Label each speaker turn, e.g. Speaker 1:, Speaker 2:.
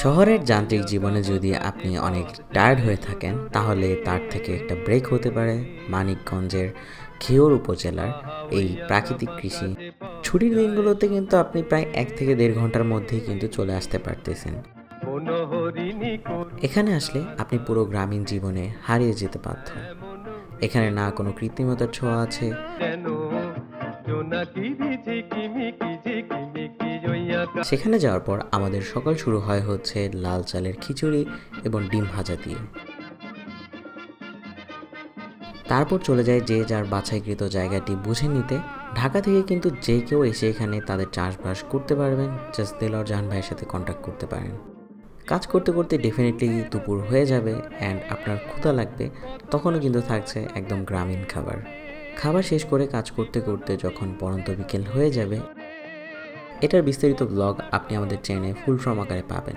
Speaker 1: শহরের যান্ত্রিক জীবনে যদি আপনি অনেক টায়ার্ড হয়ে থাকেন, তাহলে তার থেকে একটা ব্রেক হতে পারে। মানিকগঞ্জের ঘিওর উপজেলার এই প্রাকৃতিক কৃষি। ছুটির দিনগুলোতে কিন্তু আপনি প্রায় এক থেকে দেড় ঘণ্টার মধ্যেই কিন্তু চলে আসতে পারতেছেন। এখানে আসলে আপনি পুরো গ্রামীণ জীবনে হারিয়ে যেতে বাধ্য। এখানে না কোনো কৃত্রিমতার ছোঁয়া আছে। সেখানে যাওয়ার পর আমাদের সকাল শুরু হয় হচ্ছে লাল চালের খিচুড়ি এবং ডিম ভাজা দিয়ে। তারপর চলে যায় যে যার বাছাইকৃত জায়গাটি বুঝে নিতে। ঢাকা থেকে কিন্তু যে কেউ এসে এখানে তাদের চাষবাস করতে পারবেন। জাস্ট দেলর জাহান ভাইয়ের সাথে কন্ট্যাক্ট করতে পারেন। কাজ করতে করতে ডেফিনেটলি দুপুর হয়ে যাবে অ্যান্ড আপনার ক্ষুধা লাগবে, তখনও কিন্তু থাকছে একদম গ্রামীণ খাবার। খাবার শেষ করে কাজ করতে করতে যখন পরন্ত বিকেল হয়ে যাবে এটার বিস্তারিত ব্লগ আপনি আমাদের চ্যানেলে ফুল ফর্ম আকারে পাবেন।